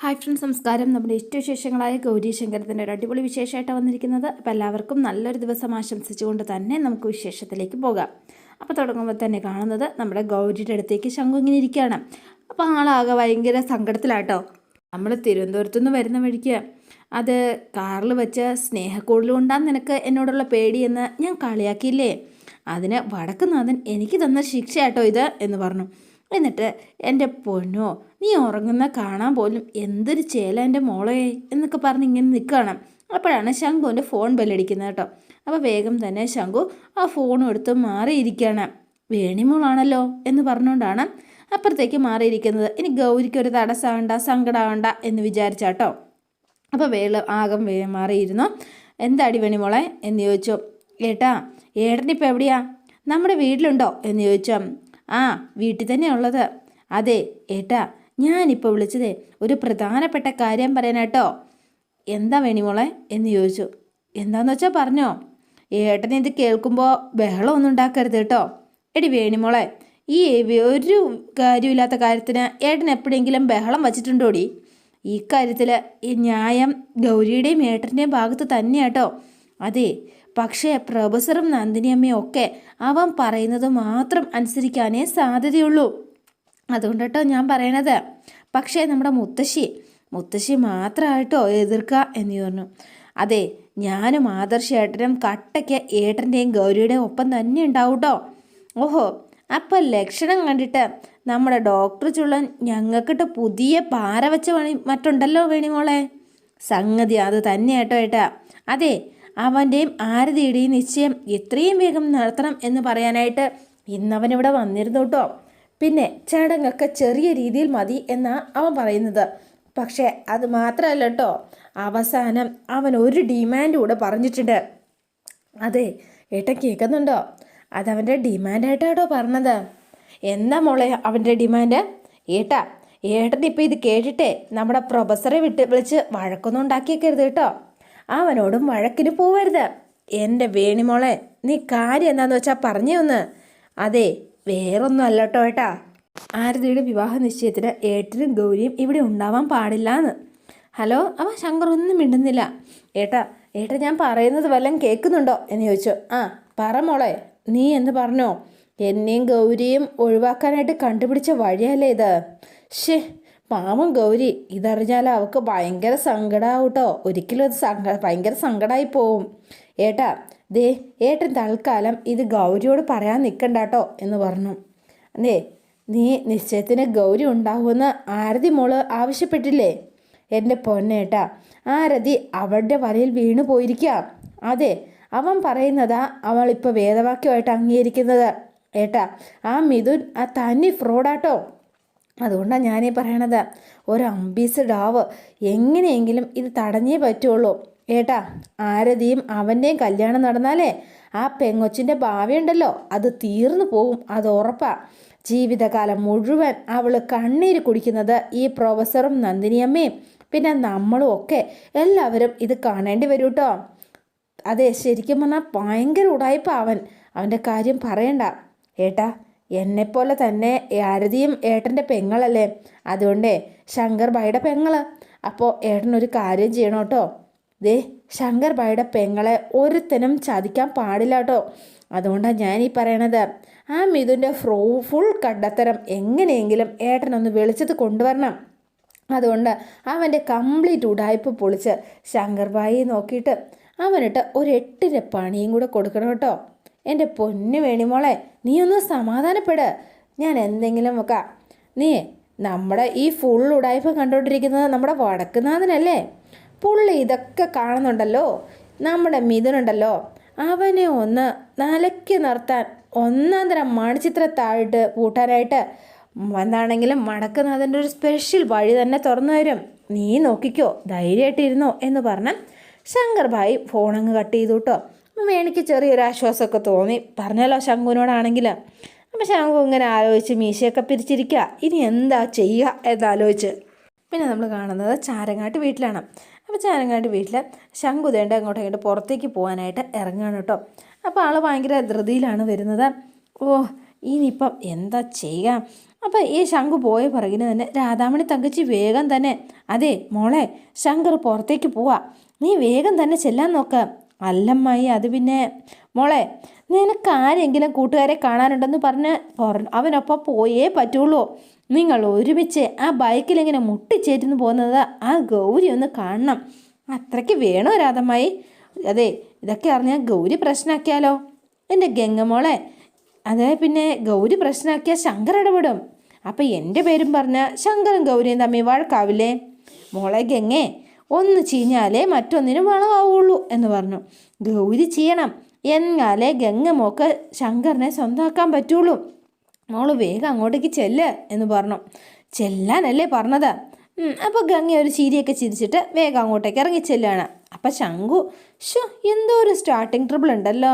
Hi friends നമസ്കാരം. നമ്മുടെ ഇഷ്ടവിശേഷങ്ങളായ ഗൗരി ശങ്കരത്തിന്റെ ഒരു അടിപൊളി വിശേഷമായിട്ടാണ് വന്നിരിക്കുന്നത്. അപ്പോൾ എല്ലാവർക്കും നല്ലൊരു ദിവസം ആശംസിച്ചുകൊണ്ട് തന്നെ നമുക്ക് വിശേഷത്തിലേക്ക് പോകാം. അപ്പോൾ തുടങ്ങുമ്പോൾ തന്നെ കാണുന്നത് നമ്മുടെ ഗൗരിയുടെ അടുത്തേക്ക് ശംഖു ഇങ്ങനെ ഇരിക്കുകയാണ്. അപ്പോൾ ആളാകെ ഭയങ്കര സങ്കടത്തിലാട്ടോ. നമ്മൾ തിരുവനന്തപുരത്തു നിന്ന് വരുന്ന വഴിക്ക് അത് കാറിൽ വെച്ച് സ്നേഹക്കൂടലുകൊണ്ടാണ് നിനക്ക് എന്നോടുള്ള പേടിയെന്ന് ഞാൻ കളിയാക്കിയില്ലേ? അതിന് വടക്കുനാഥൻ എനിക്ക് തന്ന ശിക്ഷയാട്ടോ ഇത് എന്ന് പറഞ്ഞു. എന്നിട്ട് എന്റെ പൊന്നോ നീ ഉറങ്ങുന്ന കാണാൻ പോലും എന്തൊരു ചേല എന്റെ മോളെ എന്നൊക്കെ പറഞ്ഞ് ഇങ്ങനെ നിൽക്കുകയാണ്. അപ്പോഴാണ് ശംഖുവിന്റെ ഫോൺ ബെല്ലടിക്കുന്നത് കേട്ടോ. അപ്പോൾ വേഗം തന്നെ ശംഖു ആ ഫോണും എടുത്ത് മാറിയിരിക്കുകയാണ്. വേണിമോളാണല്ലോ എന്ന് പറഞ്ഞുകൊണ്ടാണ് അപ്പുറത്തേക്ക് മാറിയിരിക്കുന്നത്. ഇനി ഗൗരിക്ക് ഒരു തടസ്സമാവണ്ട സങ്കടമാവണ്ട എന്ന് വിചാരിച്ചാട്ടോ അപ്പോൾ വേള ആകം വേ മാറിയിരുന്നു. എന്താടി വേണിമോളെ എന്ന് ചോദിച്ചു. ഏട്ടാ ഏട്ടനിപ്പോൾ എവിടെയാ? നമ്മുടെ വീട്ടിലുണ്ടോ എന്ന് ചോദിച്ചു. ആ വീട്ടിൽ തന്നെ ഉള്ളത്. അതെ ഏട്ടാ ഞാനിപ്പോൾ വിളിച്ചതേ ഒരു പ്രധാനപ്പെട്ട കാര്യം പറയാനാട്ടോ. എന്താ വേണിമോളെ എന്ന് ചോദിച്ചു. എന്താന്ന് വെച്ചാൽ പറഞ്ഞോ? ഏട്ടൻ ഇത് കേൾക്കുമ്പോൾ ബഹളമൊന്നും ഉണ്ടാക്കരുത് കേട്ടോ. എടി വേണിമോളെ ഈ ഒരു കാര്യമില്ലാത്ത കാര്യത്തിന് ഏട്ടൻ എപ്പോഴെങ്കിലും ബഹളം വച്ചിട്ടുണ്ടോടി? ഈ കാര്യത്തിൽ ഈ ന്യായം ഗൗരിയുടെയും ഏട്ടന്റെയും ഭാഗത്ത് തന്നെയാട്ടോ അതെ പക്ഷേ പ്രൊഫസറും നന്ദിനിയമ്മയും ഒക്കെ അവൻ പറയുന്നത് മാത്രം അനുസരിക്കാനേ സാധ്യതയുള്ളൂ. അതുകൊണ്ട് കേട്ടോ ഞാൻ പറയണത്. പക്ഷേ നമ്മുടെ മുത്തശ്ശി മുത്തശ്ശി മാത്രമായിട്ടോ എതിർക്കുക എന്ന് പറഞ്ഞു. അതെ ഞാനും ആദർശ ഏട്ടനും കട്ടയ്ക്ക് ഏട്ടന്റെയും ഗൗരിയുടെയും ഒപ്പം തന്നെ ഉണ്ടാവും കേട്ടോ. ഓഹോ അപ്പം ലക്ഷണം കണ്ടിട്ട് നമ്മുടെ ഡോക്ടർ ചുള്ളൻ ഞങ്ങൾക്കിട്ട് പുതിയ പാര വെച്ച പണി മറ്റുണ്ടല്ലോ വേണിമോളെ? സംഗതി അത് തന്നെയാട്ടോ ഏട്ടാ. അതെ അവന്റെയും ആരതിയുടെയും നിശ്ചയം എത്രയും വേഗം നടത്തണം എന്ന് പറയാനായിട്ട് ഇന്നവനിവിടെ വന്നിരുന്നു കേട്ടോ. പിന്നെ ചടങ്ങൊക്കെ ചെറിയ രീതിയിൽ മതി എന്നാണ് അവൻ പറയുന്നത്. പക്ഷേ അത് മാത്രമല്ല കേട്ടോ. അവസാനം അവൻ ഒരു ഡിമാൻഡ് കൂടെ പറഞ്ഞിട്ടുണ്ട്. അതെ ഏട്ടൻ കേൾക്കുന്നുണ്ടോ? അതവന്റെ ഡിമാൻഡായിട്ടാട്ടോ പറഞ്ഞത്. എന്താ മോളെ അവന്റെ ഡിമാൻഡ്? ഏട്ടാ ഏട്ടൻ ഇപ്പോൾ ഇത് കേട്ടിട്ടേ നമ്മുടെ പ്രൊഫസറെ വിട്ട് വിളിച്ച് വഴക്കൊന്നും ഉണ്ടാക്കിയേക്കരുത് കേട്ടോ. അവനോടും വഴക്കിന് പോവരുത്. എന്റെ വേണിമോളെ നീ കാര്യം എന്താന്ന് വെച്ചാൽ പറഞ്ഞു ഒന്ന്. അതെ വേറൊന്നും അല്ല കേട്ടോ ഏട്ടാ. ആരതിയുടെ വിവാഹ നിശ്ചയത്തിന് ഏട്ടനും ഗൗരിയും ഇവിടെ ഉണ്ടാവാൻ പാടില്ല എന്ന് ഹലോ അവ ശങ്കർ ഒന്നും മിണ്ടുന്നില്ല. ഏട്ടാ ഏട്ടാ ഞാൻ പറയുന്നത് വല്ലതും കേൾക്കുന്നുണ്ടോ എന്ന് ചോദിച്ചു. ആ പറ മോളെ നീ എന്ന് പറഞ്ഞോ? എന്നെയും ഗൗരിയും ഒഴിവാക്കാനായിട്ട് കണ്ടുപിടിച്ച വഴിയല്ലേ ഇത്? ഷേ പാവം ഗൗരി. ഇതറിഞ്ഞാൽ അവൾക്ക് ഭയങ്കര സങ്കടമാവും കേട്ടോ ഒരിക്കലും അത് സങ്ക ഭയങ്കര സങ്കടമായി പോവും. ഏട്ടാ ദേ ഏട്ടൻ തൽക്കാലം ഇത് ഗൗരിയോട് പറയാൻ നിൽക്കണ്ട കേട്ടോ എന്ന് പറഞ്ഞു. അതേ നീ നിശ്ചയത്തിന് ഗൗരി ഉണ്ടാവുമെന്ന് ആരതി മോൾ ആവശ്യപ്പെട്ടില്ലേ? എന്റെ പൊന്നേട്ടാ ആരതി അവളുടെ വലയിൽ വീണു പോയിരിക്കാം. അതെ അവൻ പറയുന്നതാ അവൾ ഇപ്പോൾ വേദവാക്യമായിട്ട് അംഗീകരിക്കുന്നത്. ഏട്ടാ ആ മിഥുൻ ആ തന്നി ഫ്രോഡാട്ടോ. അതുകൊണ്ടാണ് ഞാനീ പറയണത്. ഒരു അംബീസ് ഡാവ് എങ്ങനെയെങ്കിലും ഇത് തടഞ്ഞേ പറ്റുള്ളൂ. ഏട്ടാ ആരതിയും അവന്റെയും കല്യാണം നടന്നാലേ ആ പെങ്ങൊച്ചിന്റെ ഭാവിയുണ്ടല്ലോ. അത് തീർന്നു പോകും അത് ഉറപ്പാ. ജീവിതകാലം മുഴുവൻ അവൾ കണ്ണീര് കുടിക്കുന്നത് ഈ പ്രൊഫസറും നന്ദിനിയമ്മയും പിന്നെ നമ്മളും ഒക്കെ. എല്ലാവരും ഇത് കാണേണ്ടി വരും കേട്ടോ അതെ ശരിക്കും പറഞ്ഞാൽ ഭയങ്കര ഉടായ്പ അവൻ. അവന്റെ കാര്യം പറയണ്ട. ഏട്ടാ എന്നെപ്പോലെ തന്നെ ആരതിയും ഏട്ടന്റെ പെങ്ങളല്ലേ? അതുകൊണ്ടേ ശങ്കർ ഭായിയുടെ പെങ്ങൾ. അപ്പോൾ ഏട്ടനൊരു കാര്യം ചെയ്യണം കേട്ടോ. ദേ ശങ്കർ ഭായിയുടെ പെങ്ങളെ ഒരുത്തനും ചതിക്കാൻ പാടില്ല കേട്ടോ. അതുകൊണ്ടാണ് ഞാൻ ഈ പറയണത്. ആ മിഥുന്റെ ഫ്രോ ഫുൾ കണ്ടത്തരം എങ്ങനെയെങ്കിലും ഏട്ടനൊന്ന് വെളിച്ചത്ത് കൊണ്ടുവരണം. അതുകൊണ്ട് അവന്റെ കംപ്ലീറ്റ് ഉടായ്പ പൊളിച്ച് ശങ്കർ ഭായി നോക്കിയിട്ട് അവനിട്ട് ഒരു എട്ടിന്റെ പണിയും കൂടെ കൊടുക്കണം കേട്ടോ. എന്റെ പൊന്നു വേണിമോളെ നീ ഒന്ന് സമാധാനപ്പെട്. ഞാൻ എന്തെങ്കിലും ഒക്കെ നീ നമ്മുടെ ഈ ഫുൾ ഉടായ്പ കണ്ടുകൊണ്ടിരിക്കുന്നത് നമ്മുടെ വടക്കുനാഥനല്ലേ പുള്ളി ഇതൊക്കെ കാണുന്നുണ്ടല്ലോ. നമ്മുടെ മിഥുനുണ്ടല്ലോ. അവനെ ഒന്ന് നിലയ്ക്ക് നിർത്താൻ ഒന്നാം തരം മണിച്ചിത്രത്താഴിട്ട് കൂട്ടാനായിട്ട് എന്താണെങ്കിലും മടക്കുന്നാഥന്റെ ഒരു സ്പെഷ്യൽ വഴി തന്നെ തുറന്നു വരും നീ നോക്കിക്കോ ധൈര്യമായിട്ടിരുന്നോ എന്ന് പറഞ്ഞ് ശങ്കർ ഭായി ഫോണങ്ങ് കട്ട് ചെയ്തു കേട്ടോ വേണിക്ക് ചെറിയൊരു ആശ്വാസമൊക്കെ തോന്നി. പറഞ്ഞല്ലോ ശംഖുവിനോടാണെങ്കിൽ അപ്പം ശംഖു ഇങ്ങനെ ആലോചിച്ച് മീശയൊക്കെ പിരിച്ചിരിക്കുക ഇനി എന്താ ചെയ്യുക എന്നാലോചിച്ച്. പിന്നെ നമ്മൾ കാണുന്നത് ചാരങ്ങാട്ട് വീട്ടിലാണ്. അപ്പോൾ ചാരങ്ങാട്ട് വീട്ടിൽ ശംഖു ദേണ്ട അങ്ങോട്ടും ഇങ്ങോട്ട് പുറത്തേക്ക് പോകാനായിട്ട് ഇറങ്ങുകയാണ് കേട്ടോ. അപ്പോൾ ആൾ ഭയങ്കര ധൃതിയിലാണ് വരുന്നത്. ഓ ഇനിയിപ്പം എന്താ ചെയ്യുക അപ്പം ഈ ശംഖു പോയ പിറകിന് തന്നെ രാധാമണി തങ്കച്ചി വേഗം തന്നെ അതെ മോളെ ശങ്കർ പുറത്തേക്ക് പോവാ. നീ വേഗം തന്നെ ചെല്ലാൻ നോക്ക. അല്ലമ്മായി അത് പിന്നെ മോളെ നിനക്ക് ആരെങ്കിലും കൂട്ടുകാരെ കാണാനുണ്ടെന്ന് പറഞ്ഞ് പുറ- അവനൊപ്പം പോയേ പറ്റുള്ളൂ. നിങ്ങൾ ഒരുമിച്ച് ആ ബൈക്കിൽ ഇങ്ങനെ മുട്ടിച്ചേറ്റുന്നു പോകുന്നത് ആ ഗൗരി ഒന്ന് കാണണം. അത്രയ്ക്ക് വേണോ രാധമ്മായി? അതെ ഇതൊക്കെ അറിഞ്ഞാൽ ഗൗരി പ്രശ്നമാക്കിയാലോ എന്റെ ഗംഗമോളെ അതെ പിന്നെ ഗൗരി പ്രശ്നമാക്കിയാൽ ശങ്കർ ഇടപെടും. അപ്പം എന്റെ പേരും പറഞ്ഞാൽ ശങ്കറും ഗൗരിയും തമ്മിൽ വഴക്കാവില്ലേ? മോളെ ഗംഗേ ഒന്ന് ചീഞ്ഞാലേ മറ്റൊന്നിനും വളമാവുള്ളൂ എന്ന് പറഞ്ഞു. ഗൗരി ചെയ്യണം. എന്നാലേ ഗംഗമോക്ക് ശങ്കറിനെ സ്വന്തമാക്കാൻ പറ്റുള്ളൂ. മോൾ വേഗം അങ്ങോട്ടേക്ക് ചെല്ല് എന്ന് പറഞ്ഞു. ചെല്ലാനല്ലേ പറഞ്ഞത്? അപ്പോൾ ഗംഗ ഒരു ചിരിയൊക്കെ ചിരിച്ചിട്ട് വേഗം അങ്ങോട്ടേക്ക് ഇറങ്ങി ചെല്ലുകയാണ് അപ്പം ശങ്കു ഷോ എന്തോ ഒരു സ്റ്റാർട്ടിങ് ട്രിബിൾ ഉണ്ടല്ലോ.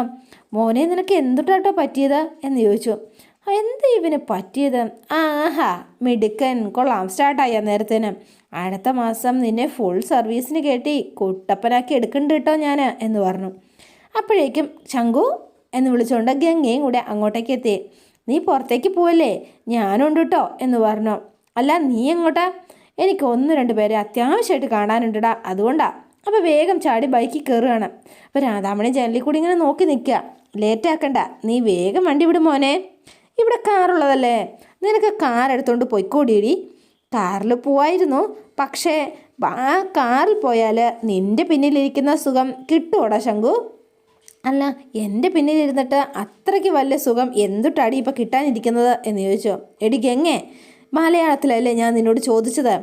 മോനെ നിനക്ക് എന്തുട്ടാട്ടോ പറ്റിയത്? എന്ന് ചോദിച്ചു. "ആ, എന്താ ഇവന് പറ്റിയത്? ആഹാ മിടുക്കൻ കൊള്ളാം. സ്റ്റാർട്ടായി നേരത്തേന്. അടുത്ത മാസം നിന്നെ ഫുൾ സർവീസിന് കേട്ടി കുട്ടപ്പനാക്കി എടുക്കണ്ട കേട്ടോ ഞാൻ എന്ന് പറഞ്ഞു. അപ്പോഴേക്കും ശങ്കു എന്ന് വിളിച്ചുകൊണ്ട് ഗംഗയും കൂടെ അങ്ങോട്ടേക്ക് എത്തി. നീ പുറത്തേക്ക് പോവല്ലേ? ഞാനുണ്ട് കേട്ടോ എന്ന് പറഞ്ഞു. അല്ല നീ എങ്ങോട്ടാ? എനിക്ക് ഒന്ന് രണ്ട് പേരെ അത്യാവശ്യമായിട്ട് കാണാനുണ്ടടാ അതുകൊണ്ടാ. അപ്പോൾ വേഗം ചാടി ബൈക്കിൽ കയറുകയാണ് അപ്പോൾ രാധാമണി ജനലിൽ കൂടി ഇങ്ങനെ നോക്കി നിൽക്കുക. ലേറ്റ് ആക്കണ്ട നീ വേഗം വണ്ടി വിടും മോനെ. ഇവിടെ കാറുള്ളതല്ലേ? നിനക്ക് കാർ എടുത്തുകൊണ്ട് പൊയ്ക്കോടിയടി. കാറിൽ പോവായിരുന്നു. പക്ഷേ ആ കാറിൽ പോയാൽ നിന്റെ പിന്നിലിരിക്കുന്ന സുഖം കിട്ടുമോടാ ശങ്കു അല്ല എന്റെ പിന്നിലിരുന്നിട്ട് അത്രയ്ക്ക് വലിയ സുഖം എന്തുട്ടാടി ഇപ്പോൾ കിട്ടാനിരിക്കുന്നത് എന്ന് ചോദിച്ചു. എടി ഗംഗേ മലയാളത്തിലല്ലേ ഞാൻ നിന്നോട് ചോദിച്ചത്?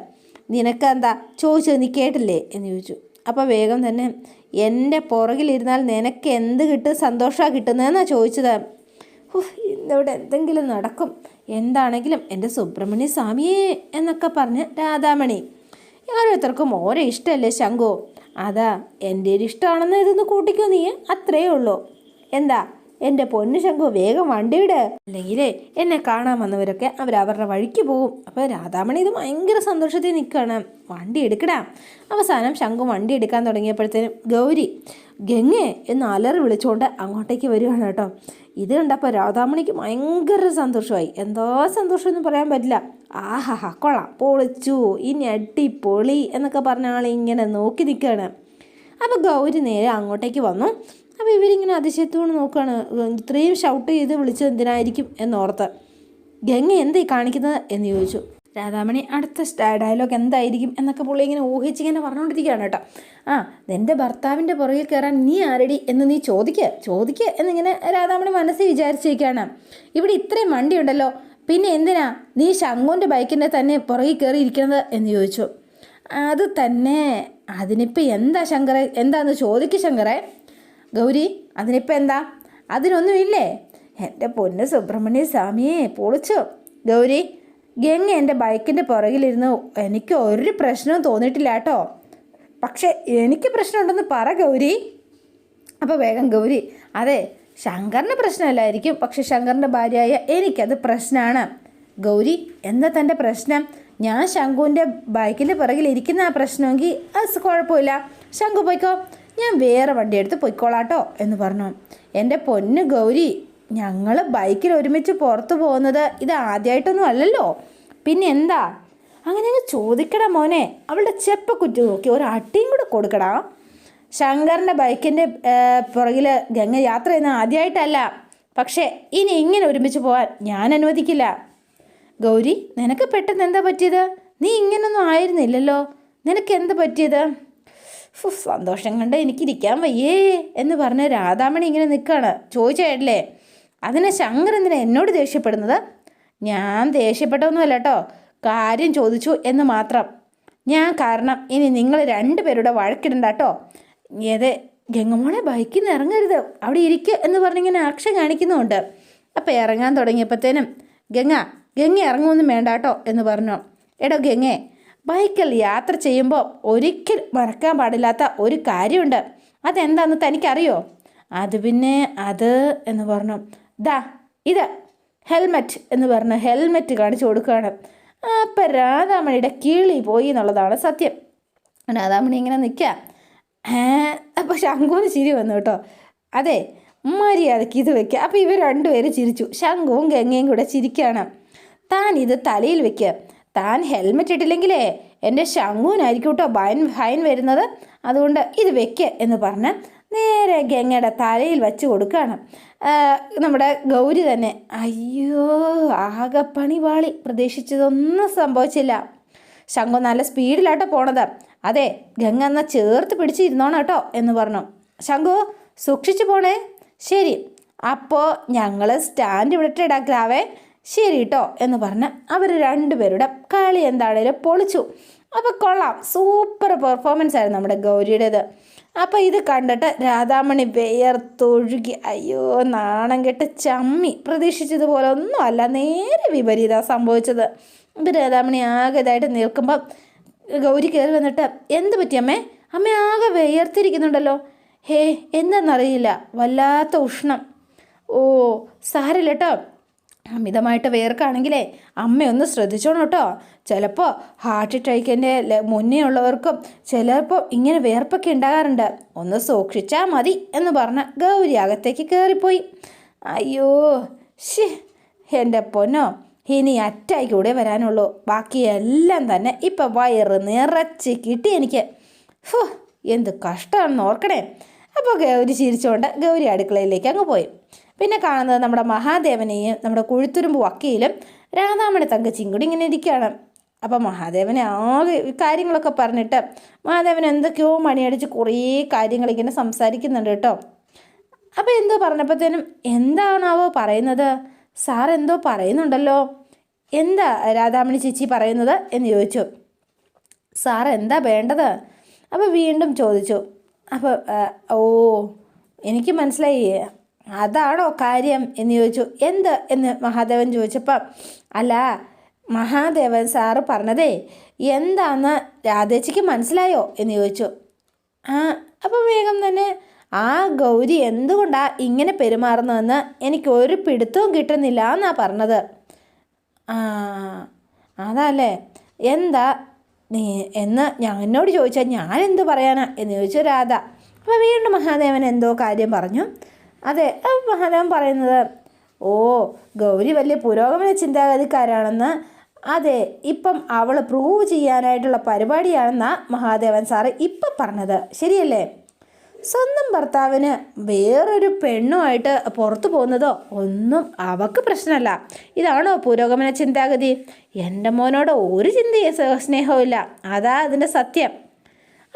നിനക്ക് എന്താ ചോദിച്ചത് നീ കേട്ടില്ലേ എന്ന് ചോദിച്ചു. അപ്പോൾ വേഗം തന്നെ എന്റെ പുറകിലിരുന്നാൽ നിനക്ക് എന്ത് കിട്ടും? സന്തോഷമാണ് കിട്ടുന്നതെന്നാണ് ചോദിച്ചത്. ഉഫ്, ഇന്നിവിടെ എന്തെങ്കിലും നടക്കും. എന്താണെങ്കിലും എന്റെ സുബ്രഹ്മണ്യ സ്വാമിയെ എന്നൊക്കെ പറഞ്ഞ് രാധാമണി. ഓരോരുത്തർക്കും ഓരോ ഇഷ്ടമല്ലേ ശങ്കു അതാ എന്റെ ഒരു ഇഷ്ടമാണെന്ന് ഇതൊന്ന് കൂട്ടിക്കോ നീ അത്രേ ഉള്ളൂ. എന്താ എന്റെ പൊന്നു ശങ്കു വേഗം വണ്ടിയിട് അല്ലെങ്കിലേ എന്നെ കാണാൻ വന്നവരൊക്കെ അവർ അവരുടെ വഴിക്ക് പോകും. അപ്പോൾ രാധാമണി ഇത് ഭയങ്കര സന്തോഷത്തിൽ നിൽക്കുകയാണ്. വണ്ടി എടുക്കടാ. അവസാനം ശംഖു വണ്ടി എടുക്കാൻ തുടങ്ങിയപ്പോഴത്തേനും ഗൗരി ഗംഗേ എന്ന് അലറി വിളിച്ചുകൊണ്ട് അങ്ങോട്ടേക്ക് വരികയാണ് കേട്ടോ. ഇത് കണ്ടപ്പോൾ രാധാമണിക്ക് ഭയങ്കര സന്തോഷമായി. എന്തോ സന്തോഷമൊന്നും പറയാൻ പറ്റില്ല. ആഹാ കൊള്ളാം. പൊളിച്ചു. ഇനി അടിപൊളി എന്നൊക്കെ പറഞ്ഞ ആളിങ്ങനെ നോക്കി നിൽക്കുകയാണ്. അപ്പോൾ ഗൗരി നേരെ അങ്ങോട്ടേക്ക് വന്നു. അപ്പോൾ ഇവരിങ്ങനെ അതിശയത്തോട് നോക്കുകയാണ്. ഇത്രയും ഷൗട്ട് ചെയ്ത് വിളിച്ചത് എന്തിനായിരിക്കും എന്നോർത്ത്. ഗംഗ എന്തായി കാണിക്കുന്നത്? എന്ന് ചോദിച്ചു. രാധാമണി അടുത്ത ഡയലോഗ് എന്തായിരിക്കും എന്നൊക്കെ പുള്ളി ഇങ്ങനെ ഊഹിച്ചിങ്ങനെ പറഞ്ഞുകൊണ്ടിരിക്കുകയാണ് കേട്ടോ. ആ നിന്റെ ഭർത്താവിന്റെ പുറകിൽ കയറാൻ നീ ആരടി എന്ന് നീ ചോദിക്കുക ചോദിക്കുക എന്നിങ്ങനെ രാധാമണി മനസ്സിൽ വിചാരിച്ചിരിക്കുകയാണ്. ഇവിടെ ഇത്രയും വണ്ടിയുണ്ടല്ലോ പിന്നെ എന്തിനാ നീ ശങ്കുന്റെ ബൈക്കിന്റെ തന്നെ പുറകിൽ കയറി എന്ന് ചോദിച്ചു. അത് തന്നെ അതിനിപ്പോൾ എന്താ ശങ്കറെ എന്താന്ന് ചോദിക്ക് ശങ്കറെ. ഗൗരി അതിനിപ്പോൾ എന്താ? അതിനൊന്നുമില്ലേ? എന്റെ പൊന്ന് സുബ്രഹ്മണ്യ സ്വാമിയെ പൊളിച്ചു. ഗൗരി ഗംഗ എന്റെ ബൈക്കിന്റെ പുറകിലിരുന്ന് എനിക്ക് ഒരു പ്രശ്നവും തോന്നിയിട്ടില്ല കേട്ടോ. പക്ഷേ എനിക്ക് പ്രശ്നമുണ്ടെന്ന് പറ ഗൗരി. അപ്പോൾ വേഗം ഗൗരി അതെ ശങ്കറിന് പ്രശ്നമല്ലായിരിക്കും. പക്ഷെ ശങ്കറിന്റെ ഭാര്യയായ എനിക്കത് പ്രശ്നമാണ്. ഗൗരി എന്താ തന്റെ പ്രശ്നം? ഞാൻ ശംഖുവിന്റെ ബൈക്കിന്റെ പുറകിൽ ഇരിക്കുന്ന ആ പ്രശ്നമെങ്കിൽ അത് കുഴപ്പമില്ല. ശംഖു പോയിക്കോ. ഞാൻ വേറെ വണ്ടി എടുത്ത് പൊയ്ക്കോളാട്ടോ എന്ന് പറഞ്ഞു. എന്റെ പൊന്ന് ഗൗരി ഞങ്ങൾ ബൈക്കിൽ ഒരുമിച്ച് പുറത്തു പോകുന്നത് ഇത് ആദ്യമായിട്ടൊന്നും അല്ലല്ലോ. പിന്നെ എന്താ? അങ്ങനെ അങ്ങ് ചോദിക്കടാ മോനെ അവളുടെ ചെപ്പ കുറ്റി നോക്കി ഒരു അട്ടിയും കൂടെ കൊടുക്കടാ. ശങ്കറിന്റെ ബൈക്കിന്റെ പുറകിൽ ഗംഗ യാത്ര ചെയ്യുന്ന ആദ്യമായിട്ടല്ല പക്ഷേ ഇനി ഇങ്ങനെ ഒരുമിച്ച് പോകാൻ ഞാൻ അനുവദിക്കില്ല. ഗൗരി നിനക്ക് പെട്ടെന്ന് എന്താ പറ്റിയത്? നീ ഇങ്ങനൊന്നും ആയിരുന്നില്ലല്ലോ. നിനക്ക് എന്താ പറ്റിയത്? സന്തോഷം കണ്ട് എനിക്കിരിക്കാൻ വയ്യേ എന്ന് പറഞ്ഞ രാധാമണി ഇങ്ങനെ നിൽക്കുകയാണ് ചോദിച്ചേട്ടല്ലേ അതിനെ ശങ്കർ എന്തിനാ എന്നോട് ദേഷ്യപ്പെടുന്നത്? ഞാൻ ദേഷ്യപ്പെട്ടൊന്നുമല്ല കേട്ടോ കാര്യം ചോദിച്ചു എന്ന് മാത്രം. ഞാൻ കാരണം ഇനി നിങ്ങൾ രണ്ടുപേരുടെ വഴക്കിടണ്ട കേട്ടോ ഏത് ഗംഗമോളെ ബൈക്കിൽ നിന്ന് ഇറങ്ങരുത്. അവിടെ ഇരിക്കുക എന്ന് പറഞ്ഞിങ്ങനെ ആക്ഷൻ കാണിക്കുന്നുമുണ്ട്. അപ്പോൾ ഇറങ്ങാൻ തുടങ്ങിയപ്പോഴത്തേനും ഗംഗ ഗംഗ ഇറങ്ങുമൊന്നും വേണ്ട കേട്ടോ എന്ന് പറഞ്ഞു. എടോ ഗംഗേ ബൈക്കിൽ യാത്ര ചെയ്യുമ്പോൾ ഒരിക്കൽ മറക്കാൻ പാടില്ലാത്ത ഒരു കാര്യമുണ്ട്. അതെന്താണെന്ന് തനിക്കറിയോ? അത് പിന്നെ അത് എന്ന് പറഞ്ഞു. ദാ ഇത് ഹെൽമെറ്റ് എന്ന് പറഞ്ഞ് ഹെൽമെറ്റ് കാണിച്ചു കൊടുക്കുകയാണ്. അപ്പം രാധാമണിയുടെ കീളി പോയി എന്നുള്ളതാണ് സത്യം. രാധാമണി ഇങ്ങനെ നിൽക്കുക അപ്പോൾ ശംഖുവിന് ചിരി വന്നു കേട്ടോ. അതെ മര്യാദയ്ക്ക് ഇത് വെക്കുക അപ്പോൾ ഇവർ രണ്ടുപേരും ചിരിച്ചു. ശംഖുവും ഗംഗയും കൂടെ ചിരിക്കുകയാണ് താൻ ഇത് തലയിൽ വെക്കുക താൻ ഹെൽമെറ്റ് ഇട്ടില്ലെങ്കിലേ എന്റെ ശംഖുവിനായിരിക്കും കേട്ടോ ഭയൻ ഭയൻ വരുന്നത്. അതുകൊണ്ട് ഇത് വെക്കുക എന്ന് പറഞ്ഞ് നേരെ ഗംഗയുടെ തലയിൽ വെച്ച് കൊടുക്കുകയാണ് നമ്മുടെ ഗൗരി തന്നെ അയ്യോ ആകെ പണിപാളി പ്രതീക്ഷിച്ചതൊന്നും സംഭവിച്ചില്ല. ശംഖു നല്ല സ്പീഡിലാട്ടോ പോണത്. അതെ ഗംഗ എന്നാൽ ചേർത്ത് പിടിച്ചിരുന്നോണം കേട്ടോ എന്ന് പറഞ്ഞു. ശംഖു സൂക്ഷിച്ചു പോണേ. ശരി അപ്പോൾ ഞങ്ങൾ സ്റ്റാൻഡ് ഇവിടെ ഇടാക്കാവേ ശരി കേട്ടോ എന്ന് പറഞ്ഞ് അവർ രണ്ടുപേരുടെ കളി എന്താണേലും പൊളിച്ചു. അപ്പോൾ കൊള്ളാം സൂപ്പർ പെർഫോമൻസ് ആയിരുന്നു നമ്മുടെ ഗൗരിയുടേത്. അപ്പോൾ ഇത് കണ്ടിട്ട് രാധാമണി വേർത്തൊഴുകി അയ്യോ നാണം കെട്ട് ചമ്മി. പ്രതീക്ഷിച്ചതുപോലെ ഒന്നുമല്ല നേരെ വിപരീത സംഭവിച്ചത്. ഇപ്പം രാധാമണി ആകെ ഇതായിട്ട് നിൽക്കുമ്പം ഗൗരി കയറി വന്നിട്ട് എന്ത് പറ്റി അമ്മേ? ആകെ വേർത്തിരിക്കുന്നുണ്ടല്ലോ ഹേ എന്താണെന്നറിയില്ല വല്ലാത്ത ഉഷ്ണം. ഓ സാരില്ല കേട്ടോ അമിതമായിട്ട് വേർക്കാണെങ്കിലേ അമ്മയൊന്ന് ശ്രദ്ധിച്ചോണം കേട്ടോ. ചിലപ്പോൾ ഹാർട്ട് അറ്റാക്കിന്റെ മുന്നേ ഉള്ളവർക്കും ചിലപ്പോൾ ഇങ്ങനെ വേർപ്പൊക്കെ ഉണ്ടാകാറുണ്ട്. ഒന്ന് സൂക്ഷിച്ചാൽ മതി എന്ന് പറഞ്ഞ ഗൗരി അകത്തേക്ക് കയറിപ്പോയി അയ്യോ ഷി എന്റെ പൊന്നോ ഇനി അറ്റാക്ക് കൂടെ വരാനുള്ളൂ. ബാക്കിയെല്ലാം തന്നെ ഇപ്പം വയറ് നിറച്ച് കിട്ടി എനിക്ക്. ഫു എന്ത് കഷ്ടമാണെന്ന് ഓർക്കണേ. അപ്പോൾ ഗൗരി ചിരിച്ചുകൊണ്ട് ഗൗരി അടുക്കളയിലേക്ക് അങ്ങ് പോയി. പിന്നെ കാണുന്നത് നമ്മുടെ മഹാദേവനെയും നമ്മുടെ കുഴുത്തുരുമ്പ് വക്കയിലും രാധാമണി തങ്കച്ചിയും കൂടി ഇങ്ങനെ ഇരിക്കുകയാണ്. അപ്പോൾ മഹാദേവനെ ആകെ കാര്യങ്ങളൊക്കെ പറഞ്ഞിട്ട് മഹാദേവൻ എന്തൊക്കെയോ മണിയടിച്ച് കുറേ കാര്യങ്ങൾ ഇങ്ങനെ സംസാരിക്കുന്നുണ്ട് കേട്ടോ. അപ്പോൾ എന്തോ പറഞ്ഞപ്പോഴത്തേനും എന്താണാവോ പറയുന്നത്? സാർ എന്തോ പറയുന്നുണ്ടല്ലോ? എന്താ രാധാമണി ചേച്ചി പറയുന്നത് എന്ന് ചോദിച്ചു. സാർ എന്താ വേണ്ടത്? അപ്പോൾ വീണ്ടും ചോദിച്ചു. അപ്പോൾ ഓ എനിക്ക് മനസ്സിലായി. അതാണോ കാര്യം? എന്ന് ചോദിച്ചു. എന്ത്? എന്ന് മഹാദേവൻ ചോദിച്ചപ്പം അല്ല മഹാദേവൻ സാറ് പറഞ്ഞതേ എന്താന്ന് രാധേച്ചിക്ക് മനസ്സിലായോ? എന്ന് ചോദിച്ചു. ആ അപ്പം വേഗം തന്നെ. ആ ഗൗരി എന്തുകൊണ്ടാണ് ഇങ്ങനെ പെരുമാറുന്നതെന്ന് എനിക്ക് ഒരു പിടുത്തവും കിട്ടുന്നില്ല എന്നാ പറഞ്ഞത്. ആ അതല്ലേ. എന്താ നീ എന്ന് ഞാൻ എന്നോട് ചോദിച്ചാൽ ഞാൻ എന്ത് പറയാനാ? എന്ന് ചോദിച്ചു രാധ. അപ്പോൾ വീണ്ടും മഹാദേവൻ എന്തോ കാര്യം പറഞ്ഞു. അതെ മഹാദേവൻ പറയുന്നത് ഓ ഗൗരി വലിയ പുരോഗമന ചിന്താഗതിക്കാരാണെന്ന്. അതെ ഇപ്പം അവൾ പ്രൂവ് ചെയ്യാനായിട്ടുള്ള പരിപാടിയാണെന്നാ മഹാദേവൻ സാറ് ഇപ്പം പറഞ്ഞത്. ശരിയല്ലേ? സ്വന്തം ഭർത്താവിന് വേറൊരു പെണ്ണുമായിട്ട് പുറത്തു പോകുന്നതോ ഒന്നും അവക്ക് പ്രശ്നമല്ല. ഇതാണോ പുരോഗമന ചിന്താഗതി? എന്റെ മോനോട് ഒരു ചിന്തയും സ്നേഹ- സ്നേഹവും ഇല്ല അതാ അതിന്റെ സത്യം.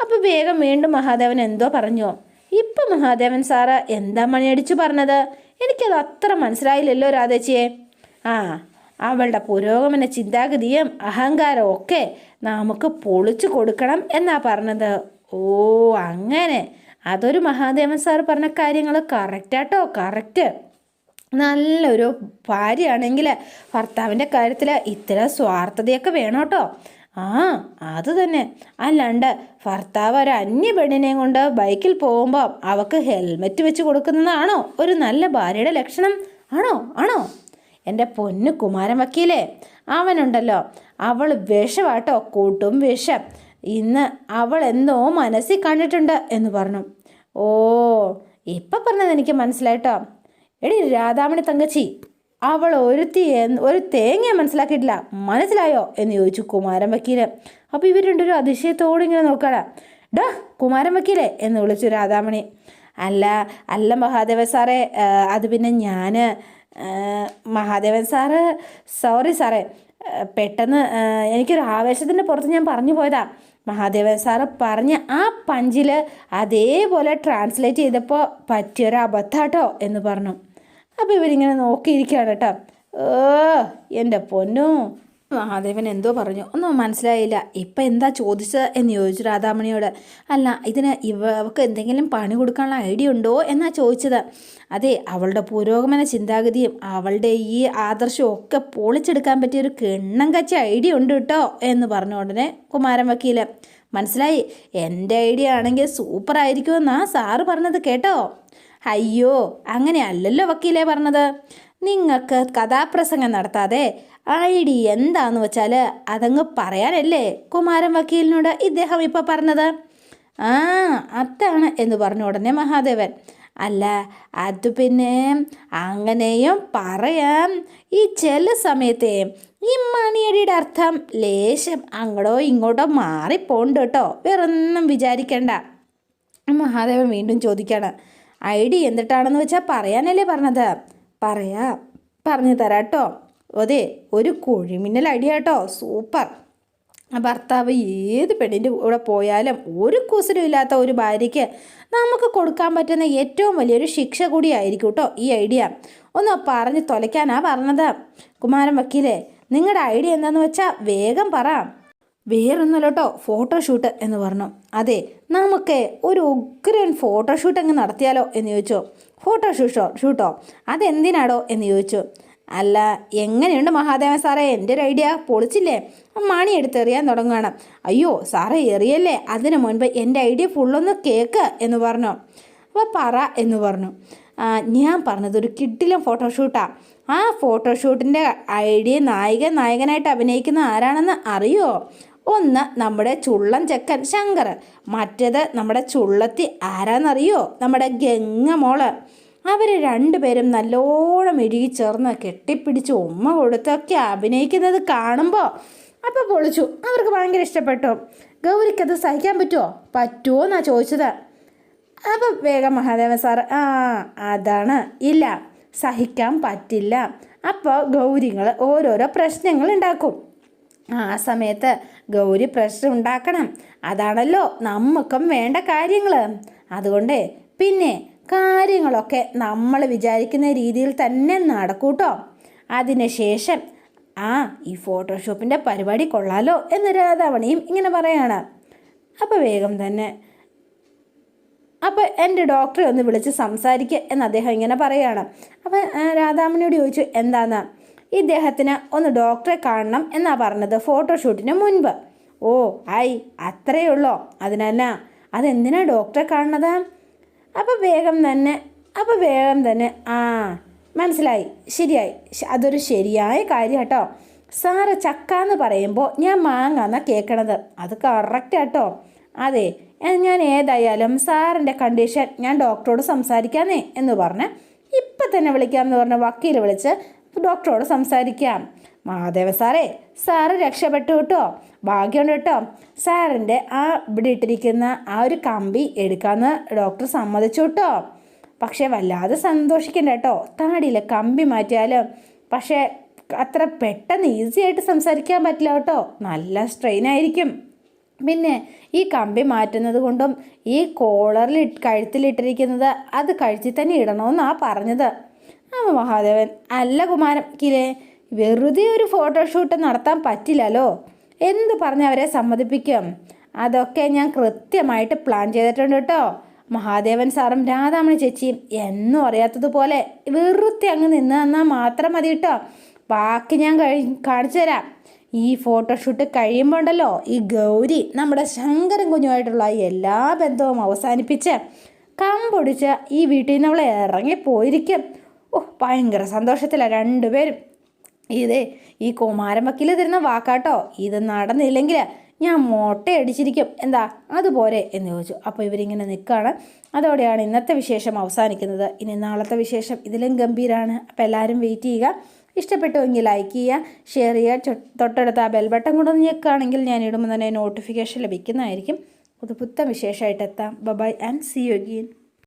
അപ്പോൾ വേഗം വീണ്ടും മഹാദേവൻ എന്തോ പറഞ്ഞോ. ഇപ്പം മഹാദേവൻ സാറ് എന്താ മണിയടിച്ചു പറഞ്ഞത്? എനിക്കത് അത്ര മനസ്സിലായില്ലല്ലോ രാധേച്ചിയെ. ആ അവളുടെ പുരോഗമന ചിന്താഗതിയും അഹങ്കാരവും ഒക്കെ നമുക്ക് പൊളിച്ചു കൊടുക്കണം എന്നാ പറഞ്ഞത്. ഓ അങ്ങനെ. അതൊരു മഹാദേവൻ സാർ പറഞ്ഞ കാര്യങ്ങൾ കറക്റ്റാട്ടോ കറക്റ്റ് നല്ലൊരു ഭാര്യയാണെങ്കിൽ ഭർത്താവിന്റെ കാര്യത്തിൽ ഇത്ര സ്വാർത്ഥതയൊക്കെ വേണോട്ടോ. ആ അത് തന്നെ. അല്ലാണ്ട് ഭർത്താവ് ഒരു അന്യ പെണ്ണിനെയും കൊണ്ട് ബൈക്കിൽ പോകുമ്പോൾ അവക്ക് ഹെൽമെറ്റ് വെച്ച് കൊടുക്കുന്നതാണോ? ഒരു നല്ല ഭാര്യയുടെ ലക്ഷണം. ആണോ? ആണോ? എന്റെ പൊന്നു കുമാരൻ വക്കീലേ അവനുണ്ടല്ലോ. അവൾ വിഷമാട്ടോ കൂട്ടും വിഷം. ഇന്ന് അവൾ എന്തോ മനസ്സിൽ കണ്ടിട്ടുണ്ട് എന്ന് പറഞ്ഞു. ഓ ഇപ്പം പറഞ്ഞത് എനിക്ക് മനസ്സിലായിട്ടോ? എടി രാധാമണി തങ്കച്ചി. അവൾ ഒരുത്തി ഒരു തേങ്ങ മനസ്സിലാക്കിയിട്ടില്ല. മനസ്സിലായോ? എന്ന് ചോദിച്ചു കുമാരൻ വക്കീൽ. അപ്പോൾ ഇവർ രണ്ടൊരു അതിശയത്തോടെ ഇങ്ങനെ നോക്കടാ ഡാ കുമാരൻ വക്കീലേ എന്ന് വിളിച്ചു രാധാമണി. അല്ല അല്ല മഹാദേവ സാറേ അത് പിന്നെ ഞാൻ മഹാദേവൻ സാറ് സോറി സാറേ പെട്ടെന്ന് എനിക്കൊരു ആവേശത്തിന്റെ പുറത്ത് ഞാൻ പറഞ്ഞു പോയതാ. മഹാദേവൻ സാറ് പറഞ്ഞ ആ പഞ്ചിൽ അതേപോലെ ട്രാൻസ്ലേറ്റ് ചെയ്തപ്പോൾ പറ്റിയൊരു അബദ്ധാട്ടോ എന്ന് പറഞ്ഞു. അപ്പോൾ ഇവരിങ്ങനെ നോക്കിയിരിക്കുകയാണ് കേട്ടോ. ഏ എന്റെ പൊന്നു. മഹാദേവൻ എന്തോ പറഞ്ഞു. ഒന്നും മനസ്സിലായില്ല. ഇപ്പം എന്താ ചോദിച്ചത് എന്ന് ചോദിച്ചു രാധാമണിയോട്. അല്ല ഇതിന് ഇവ അവൾക്ക് എന്തെങ്കിലും പണി കൊടുക്കാനുള്ള ഐഡിയ ഉണ്ടോ എന്നാ ചോദിച്ചത്. അതെ അവളുടെ പുരോഗമന ചിന്താഗതിയും അവളുടെ ഈ ആദർശവും ഒക്കെ പൊളിച്ചെടുക്കാൻ പറ്റിയ ഒരു കിണ്ണം കച്ച ഐഡിയ ഉണ്ട് കേട്ടോ എന്ന് പറഞ്ഞ ഉടനെ കുമാരൻ വക്കീൽ. മനസ്സിലായി? എന്റെ ഐഡിയ ആണെങ്കിൽ സൂപ്പർ ആയിരിക്കുമെന്നാ സാറ് പറഞ്ഞത് കേട്ടോ. അയ്യോ അങ്ങനെയല്ലല്ലോ വക്കീലെ പറഞ്ഞത്. നിങ്ങൾക്ക് കഥാപ്രസംഗം നടത്താതെ ഐഡിയ എന്താന്ന് വെച്ചാൽ അതങ്ങ് പറയാനല്ലേ കുമാരൻ വക്കീലിനോട് ഇദ്ദേഹം ഇപ്പോൾ പറഞ്ഞത്? ആ അതാണ് എന്ന് പറഞ്ഞ ഉടനെ മഹാദേവൻ. അല്ല അത് പിന്നെ അങ്ങനെയും പറയാം. ഈ ചില സമയത്തെ ഈ മണിയടിയുടെ അർത്ഥം ലേശം അങ്ങോട്ടോ ഇങ്ങോട്ടോ മാറിപ്പോണ്ട് കേട്ടോ. വേറൊന്നും വിചാരിക്കണ്ട. മഹാദേവൻ വീണ്ടും ചോദിക്കാണ്. ഐഡിയ എന്തിട്ടാണെന്ന് വെച്ചാൽ പറയാനല്ലേ പറഞ്ഞത്. പറയാ പറഞ്ഞു തരാം കേട്ടോ അതെ ഒരു കുഴിമിന്നൽ ഐഡിയ കേട്ടോ. സൂപ്പർ. ഭർത്താവ് ഏത് പെണ്ണിന്റെ കൂടെ പോയാലും ഒരു കുസരും ഇല്ലാത്ത ഒരു ഭാര്യയ്ക്ക് നമുക്ക് കൊടുക്കാൻ പറ്റുന്ന ഏറ്റവും വലിയൊരു ശിക്ഷ കൂടിയായിരിക്കും കേട്ടോ ഈ ഐഡിയ. ഒന്ന് പറഞ്ഞ് തൊലയ്ക്കാനാ പറഞ്ഞത്. കുമാരൻ വക്കീലേ നിങ്ങളുടെ ഐഡിയ എന്താണെന്ന് വെച്ചാൽ വേഗം പറ. വേറൊന്നുമല്ല ഫോട്ടോഷൂട്ട് എന്ന് പറഞ്ഞു. അതെ നമുക്ക് ഒരു ഉഗ്രൻ ഫോട്ടോഷൂട്ട് അങ്ങ് നടത്തിയാലോ എന്ന് ചോദിച്ചു. ഫോട്ടോഷൂട്ടോ ഷൂട്ടോ? അതെന്തിനാടോ എന്ന് ചോദിച്ചു. അല്ല എങ്ങനെയുണ്ട് മഹാദേവൻ സാറേ? എന്റെ ഒരു ഐഡിയ. പൊളിച്ചില്ലേ? മണി എടുത്ത് എറിയാൻ തുടങ്ങുകയാണ് അയ്യോ സാറേ എറിയല്ലേ? അതിനു മുൻപ് എന്റെ ഐഡിയ ഫുള്ളൊന്ന് കേക്ക് എന്ന് പറഞ്ഞു. അപ്പോൾ പറ എന്ന് പറഞ്ഞു. ഞാൻ പറഞ്ഞത് ഒരു കിഡിലും ഫോട്ടോഷൂട്ടാണ് ആ ഫോട്ടോഷൂട്ടിന്റെ ഐഡിയ നായിക നായകനായിട്ട് അഭിനയിക്കുന്ന ആരാണെന്ന് അറിയോ? ഒന്ന് നമ്മുടെ ചുള്ളൻ ചെക്കൻ ശങ്കർ മറ്റേത് നമ്മുടെ ചുള്ളത്തി ആരാന്നറിയോ? നമ്മുടെ ഗംഗ മോൾ അവർ രണ്ടുപേരും നല്ലോണം ഇഴുകി ചേർന്ന് കെട്ടിപ്പിടിച്ച് ഉമ്മ കൊടുത്തൊക്കെ അഭിനയിക്കുന്നത് കാണുമ്പോൾ അപ്പോൾ പൊളിച്ചു. അവർക്ക് ഭയങ്കര ഇഷ്ടപ്പെട്ടു. ഗൗരിക്കത് സഹിക്കാൻ പറ്റുമോ പറ്റുമോ എന്നാണ് ചോദിച്ചത്. അപ്പം വേഗം മഹാദേവൻ സാർ ആ അതാണ്. ഇല്ല സഹിക്കാൻ പറ്റില്ല. അപ്പോൾ ഗൗരിങ്ങൾ ഓരോരോ പ്രശ്നങ്ങൾ ഉണ്ടാക്കും. ആ സമയത്ത് ഗൗരി പ്രഷർ ഉണ്ടാക്കണം. അതാണല്ലോ നമുക്കും വേണ്ട കാര്യങ്ങൾ അതുകൊണ്ട് പിന്നെ കാര്യങ്ങളൊക്കെ നമ്മൾ വിചാരിക്കുന്ന രീതിയിൽ തന്നെ നടക്കൂട്ടോ. അതിനുശേഷം ആ ഈ ഫോട്ടോഷോപ്പിന്റെ പരിപാടി കൊള്ളാലോ എന്ന് രാധാവണിയും ഇങ്ങനെ പറയാണ്. അപ്പോൾ വേഗം തന്നെ അപ്പോൾ എന്റെ ഡോക്ടറെ ഒന്ന് വിളിച്ച് സംസാരിക്കുക എന്ന് അദ്ദേഹം ഇങ്ങനെ പറയുകയാണ് അപ്പോൾ രാധാമണിയോട് ചോദിച്ചു എന്താന്ന്? ഇദ്ദേഹത്തിന് ഒന്ന് ഡോക്ടറെ കാണണം എന്നാ പറഞ്ഞത് ഫോട്ടോഷൂട്ടിന് മുൻപ്. ഓ ഐ അത്രയേ ഉള്ളോ അതിനല്ല അതെന്തിനാ ഡോക്ടറെ കാണുന്നത്? അപ്പോൾ വേഗം തന്നെ അപ്പോൾ വേഗം തന്നെ ആ മനസ്സിലായി ശരിയായി. അതൊരു ശരിയായ കാര്യം കേട്ടോ സാറ് ചക്ക എന്ന് പറയുമ്പോൾ ഞാൻ മാങ്ങ എന്നാണ് കേൾക്കണത് അത് കറക്റ്റ് കേട്ടോ അതെ ഞാൻ ഏതായാലും സാറിന്റെ കണ്ടീഷൻ ഞാൻ ഡോക്ടറോട് സംസാരിക്കാന്നേ എന്ന് പറഞ്ഞ് ഇപ്പം തന്നെ വിളിക്കാമെന്ന് പറഞ്ഞ് വക്കീൽ വിളിച്ച് ഡോക്ടറോട് സംസാരിക്കാം. മഹാദേവ സാറേ സാറ് രക്ഷപ്പെട്ടു കേട്ടോ. ഭാഗ്യമുണ്ട് കേട്ടോ. സാറിന്റെ ആ ഇവിടെ ഇട്ടിരിക്കുന്ന ആ ഒരു കമ്പി എടുക്കാമെന്ന് ഡോക്ടർ സമ്മതിച്ചു കേട്ടോ. പക്ഷേ വല്ലാതെ സന്തോഷിക്കണ്ട കേട്ടോ. താടിയിലെ കമ്പി മാറ്റിയാലും പക്ഷേ അത്ര പെട്ടെന്ന് ഈസി ആയിട്ട് സംസാരിക്കാൻ പറ്റില്ല കേട്ടോ. നല്ല സ്ട്രെയിൻ ആയിരിക്കും. പിന്നെ ഈ കമ്പി മാറ്റുന്നത് കൊണ്ടും ഈ കോളറിൽ കഴുത്തിലിട്ടിരിക്കുന്നത് അത് കഴുത്തിൽ തന്നെ ഇടണമെന്നാണ് പറഞ്ഞത്. ആ മഹാദേവൻ. അല്ല കുമാരൻ കിലേ വെറുതെ ഒരു ഫോട്ടോഷൂട്ട് നടത്താൻ പറ്റില്ലല്ലോ. എന്ത് പറഞ്ഞ് അവരെ സമ്മതിപ്പിക്കും? അതൊക്കെ ഞാൻ കൃത്യമായിട്ട് പ്ലാൻ ചെയ്തിട്ടുണ്ട് കേട്ടോ. മഹാദേവൻ സാറും രാധാമണി ചേച്ചിയും എന്നും അറിയാത്തതുപോലെ വെറുതെ അങ്ങ് നിന്ന് തന്നാൽ മാത്രം മതി കേട്ടോ. ബാക്കി ഞാൻ കഴി കാണിച്ചു തരാം. ഈ ഫോട്ടോഷൂട്ട് കഴിയുമ്പോൾ ഉണ്ടല്ലോ ഈ ഗൗരി നമ്മുടെ ശങ്കരൻ കുഞ്ഞുമായിട്ടുള്ള എല്ലാ ബന്ധവും അവസാനിപ്പിച്ച് കമ്പൊടിച്ച് ഈ വീട്ടിൽ നിന്ന് അവളെ ഇറങ്ങിപ്പോയിരിക്കും. ഓ ഭയങ്കര സന്തോഷത്തിലാണ് രണ്ടുപേരും. ഇതേ ഈ കുമാരൻ തരുന്ന വാക്കാട്ടോ ഇത് നടന്നില്ലെങ്കിൽ ഞാൻ മോട്ടയടിച്ചിരിക്കും. എന്താ അതുപോലെ എന്ന് ചോദിച്ചു. അപ്പോൾ ഇവരിങ്ങനെ നിൽക്കുകയാണ് അതോടെയാണ് ഇന്നത്തെ വിശേഷം അവസാനിക്കുന്നത്. ഇനി നാളത്തെ വിശേഷം ഇതിലും ഗംഭീരമാണ് അപ്പോൾ എല്ലാവരും വെയിറ്റ് ചെയ്യുക. ഇഷ്ടപ്പെട്ടുവെങ്കിൽ ലൈക്ക് ചെയ്യുക ഷെയർ ചെയ്യുക. തൊട്ടടുത്ത് ആ ബെൽ ബട്ടൺ കൊണ്ടൊന്ന് ഞെക്കുകയാണെങ്കിൽ ഞാൻ ഇടുമ്പോൾ തന്നെ നോട്ടിഫിക്കേഷൻ ലഭിക്കുന്നതായിരിക്കും. പുതു പുത്തൻ വിശേഷമായിട്ട് എത്താം bye and see you again